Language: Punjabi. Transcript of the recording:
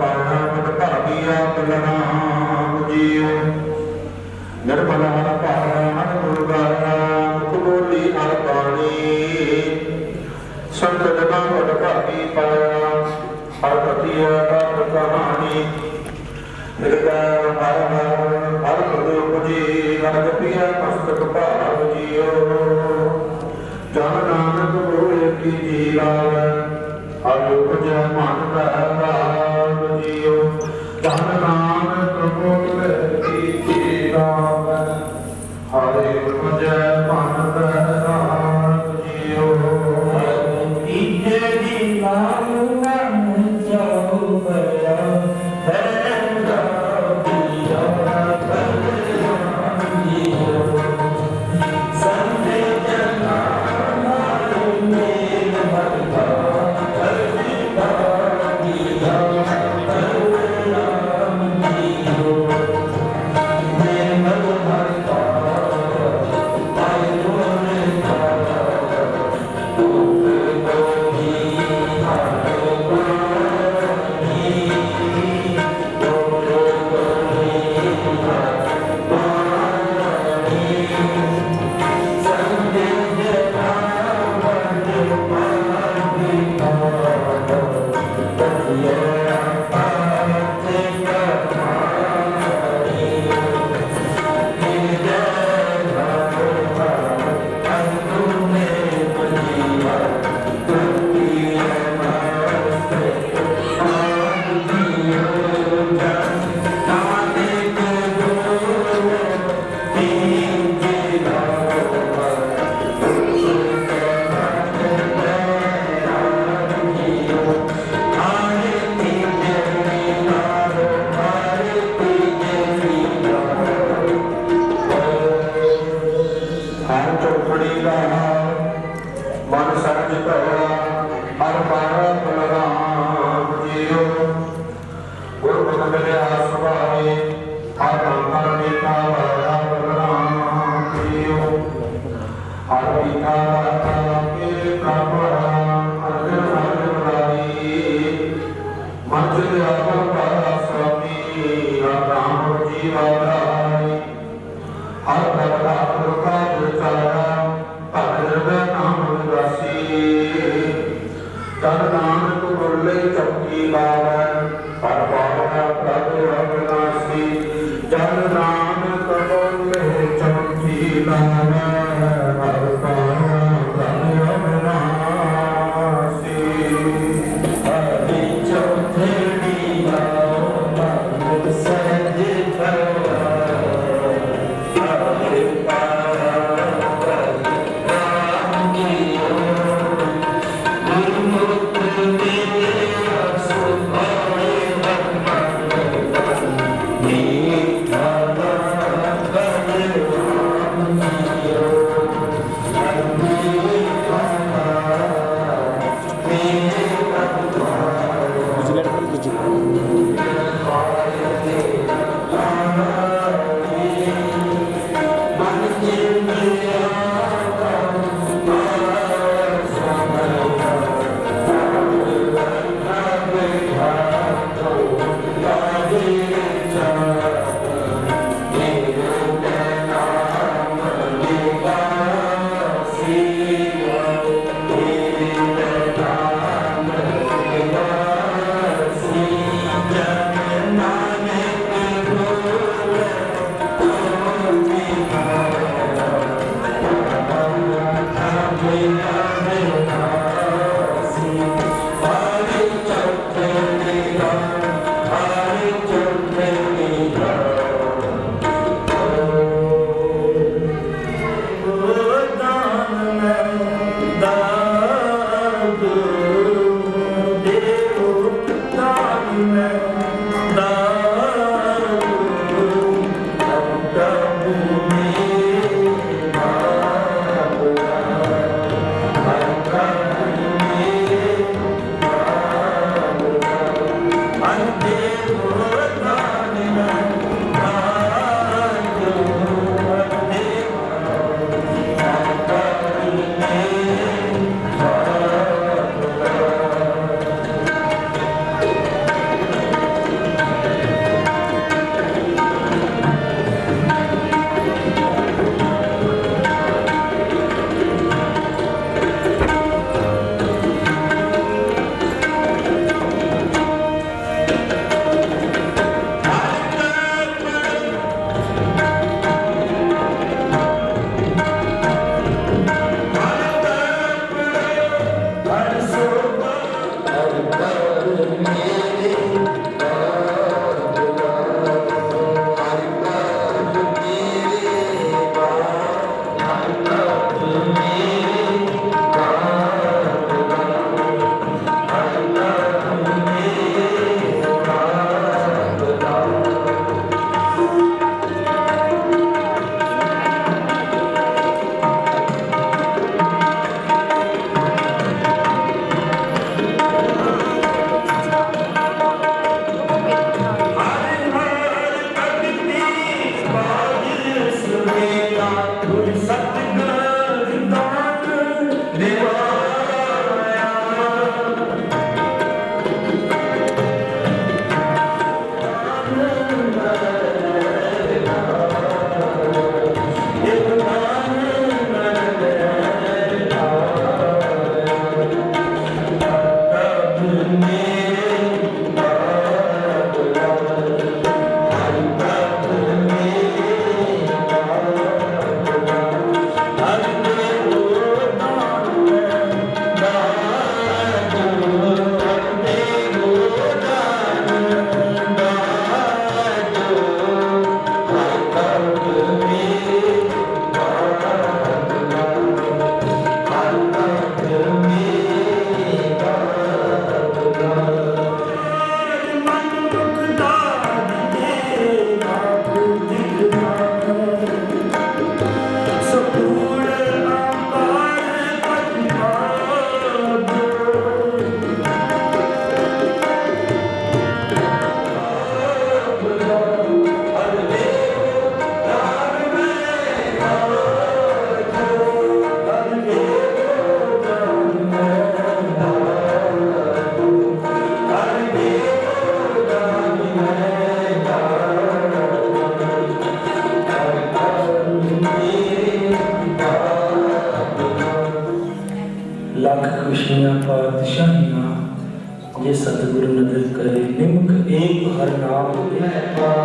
ਪਾਇਆ ਮਤ ਭਾਗੀਆ ਤੁਲਨਾ ਜੀਉ ਨਿਰਮਲ ਹਰ ਭਾਇਆ ਹਰ ਗੁਰ ਗਾਇਆ ਮੁਖ ਬੋਲੀ ਹਰ ਬਾਣੀ ਸੰਤ ਜਨਾਂ ਮਤ ਭਾਗੀ ਪਾਇਆ ਹਰ ਪਤੀਆ ਦਾ ਕਹਾਣੀ ਨਿਰਕਾਰ ਹਰ ਹਰ ਹਰ ਪ੍ਰਦੂਪ ਜੀ ਹਰ ਜਪਿਆ ਮਸਤਕ ਭਾਗ ਜੀਉ ਜਨ ਨਾਨਕ ਹੋਏ ਕੀ ਜੀਵਾਵੇ ਚਰਨ ਰਾਮ ਕਬਲ ਚੌਥੀ ਲਾਵਾ सतगुरु नगर करे निम्क एक हर नाम।